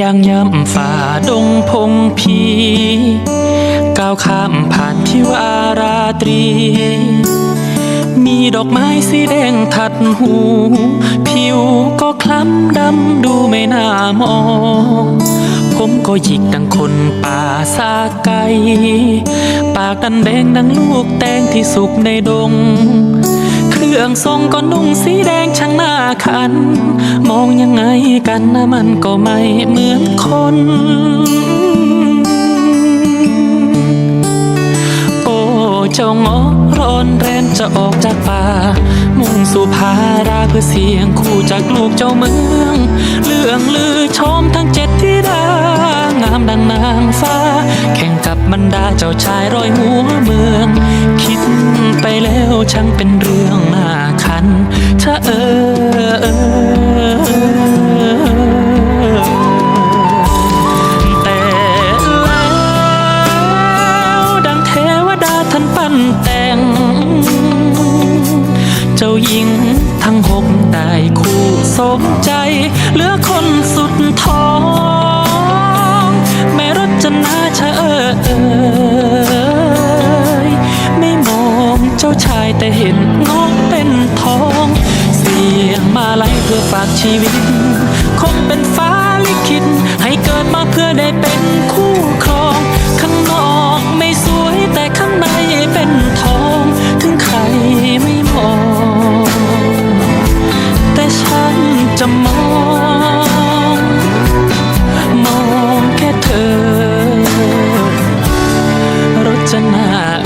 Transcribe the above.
ยังย่ำฝ่าดงพงพีก้าวข้ามผ่านทิวาราตรี มีดอกไม้สีแดงทัดหู ผิวก็คล้ำดำดูไม่น่ามอง ผมก็หยิกดังคนป่าซาไกปากดันแดงดังลูกแตงที่สุกในดง เครื่องทรงก็นุ่งสีแดงช่างหน้าคัน มองยังไงกันนะมันก็ไม่เหมือนคน เจ้าเงาะร้อนแรนจะออกจากป่า มุ่งสู่พาราเพื่อเสียงคู่จากลูกเจ้าเมืองเลื่องลือชมทั้งเจ็ดที่ดางามดังนางฟ้า แข่งกับบรรดาเจ้าชายร้อยหัวเมือง คิดไปแล้วช่างเป็นเรื่องน่าคันเธอเออ สมใจ เหลือคนสุดท้องแม่รจนาชะเออเอยไม่มองเจ้าชายแต่เห็นงอกเป็นทอง เสียงมาไล่เพื่อฝากชีวิต คงเป็นฟ้าลิขิตให้เกิดมาเพื่อได้เป็นคู่ มองแค่เธอ รจนา